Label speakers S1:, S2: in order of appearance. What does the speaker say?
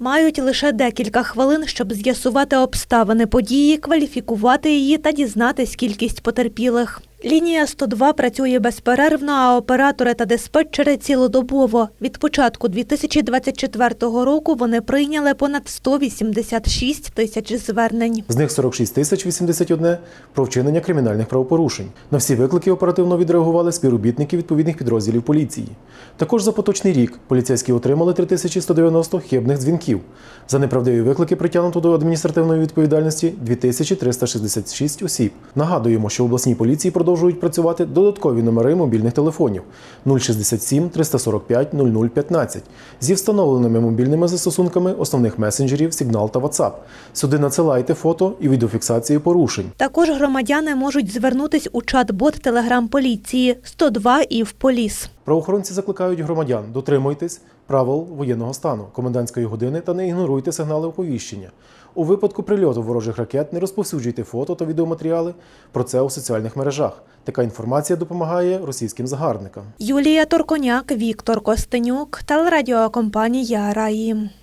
S1: Мають лише декілька хвилин, щоб з'ясувати обставини події, кваліфікувати її та дізнатись кількість потерпілих. Лінія 102 працює безперервно, а оператори та диспетчери цілодобово. Від початку 2024 року вони прийняли понад 186 тисяч звернень.
S2: З них 46 тисяч 81 про вчинення кримінальних правопорушень. На всі виклики оперативно відреагували співробітники відповідних підрозділів поліції. Також за поточний рік поліцейські отримали 3190 хибних дзвінків. За неправдиві виклики притягнуто до адміністративної відповідальності 2366 осіб. Нагадуємо, що в обласній поліції продовжують працювати додаткові номери мобільних телефонів 067 345 0015 зі встановленими мобільними застосунками основних месенджерів сигнал та WhatsApp. Сюди надсилайте фото і відеофіксацію порушень.
S1: Також громадяни можуть звернутись у чат-бот Телеграм-поліції 102 і в поліс.
S2: Правоохоронці закликають громадян дотримуйтесь правил воєнного стану, комендантської години та не ігноруйте сигнали оповіщення. У випадку прильоту ворожих ракет не розповсюджуйте фото та відеоматеріали про це у соціальних мережах. Така інформація допомагає російським загарбникам.
S1: Юлія Торконяк, Віктор Костенюк, телерадіокомпанія Раї.